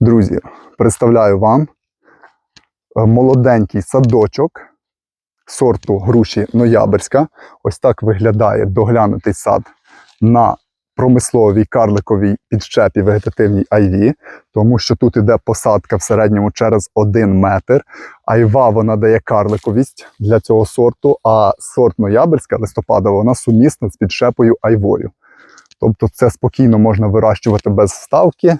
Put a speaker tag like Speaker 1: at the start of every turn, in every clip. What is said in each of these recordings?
Speaker 1: Друзі, представляю вам е, молоденький садочок сорту груші Ноябрьська. Ось так виглядає доглянутий сад на промисловій карликовій підщепі вегетативній айві, тому що тут іде посадка в середньому через 1 метр. Айва вона дає карликовість для цього сорту, а сорт Ноябрьська листопадова вона сумісна з підщепою айвою. Тобто це спокійно можна вирощувати без вставки.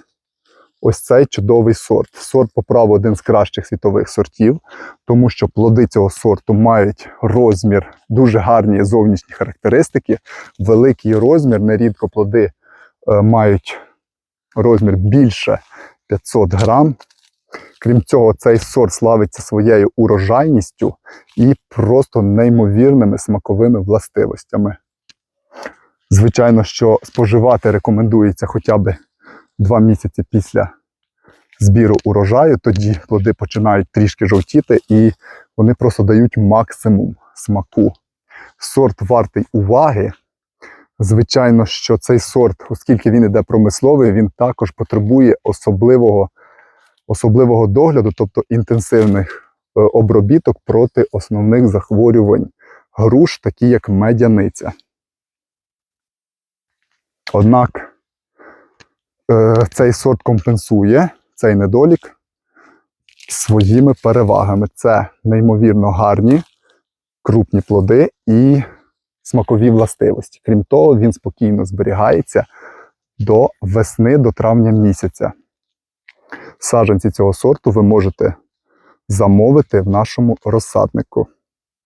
Speaker 1: Ось цей чудовий сорт. Сорт по праву один з кращих світових сортів, тому що плоди цього сорту мають розмір, дуже гарні зовнішні характеристики, великий розмір. Нерідко плоди е, мають розмір більше 500 грам. Крім цього, цей сорт славиться своєю урожайністю і просто неймовірними смаковими властивостями. Звичайно, що споживати рекомендується хоча б два місяці після збіру урожаю, тоді плоди починають трішки жовтіти і вони просто дають максимум смаку. Сорт вартий уваги. Звичайно, що цей сорт, оскільки він іде промисловий, він також потребує особливого, особливого догляду, тобто інтенсивних е, обробіток проти основних захворювань груш, такі як медяниця. Однак е, цей сорт компенсує цей недолік своїми перевагами. Це неймовірно гарні, крупні плоди і смакові властивості. Крім того, він спокійно зберігається до весни, до травня місяця. Саджанці цього сорту ви можете замовити в нашому розсаднику.